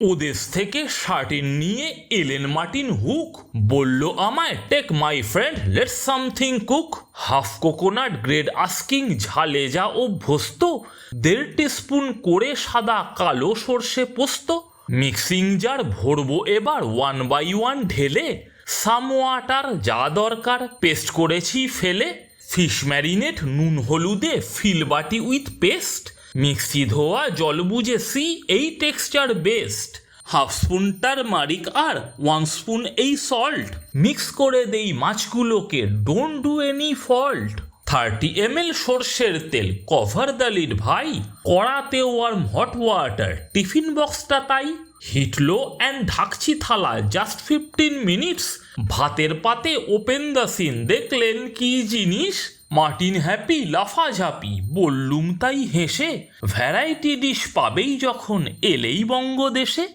ওদেশ থেকে শার্টিন নিয়ে এলেন মার্টিন হুক। বলল আমায় take my friend let something cook half coconut grade asking ঝালে যা অভ্যস্ত। দেড় স্পুন করে সাদা কালো সর্ষে পোস্ত। মিক্সিং জার ভরবো এবার ওয়ান বাই ওয়ান ঢেলে। সাম ওয়াটার যা দরকার পেস্ট করেছি, ফেলে। ফিশ ম্যারিনেট নুন হলুদে ফিল বাটি উইথ পেস্ট মিক্সি ধোয়া, জল বুঝে সি, এই texture best half spoon turmeric আর ওয়ান স্পুন এই সল্ট মিক্স করে দেই মাছগুলোকে don't do any fault thirty M L সর্ষের তেল কভার দ্য লিড ভাই কড়াতে ওয়ার্ম হট ওয়াটার টিফিন বক্সটা তাই হিট লো অ্যান্ড ঢাকছি থালা জাস্ট ফিফটিন মিনিটস ভাতের পাতে ওপেন দ্য সিন দেখলেন কি জিনিস? মার্টিন হ্যাপি লাফাঝাপি বললুম তাই হেসে ভ্যারাইটি ডিশ পাবেই যখন এলেই বঙ্গদেশে।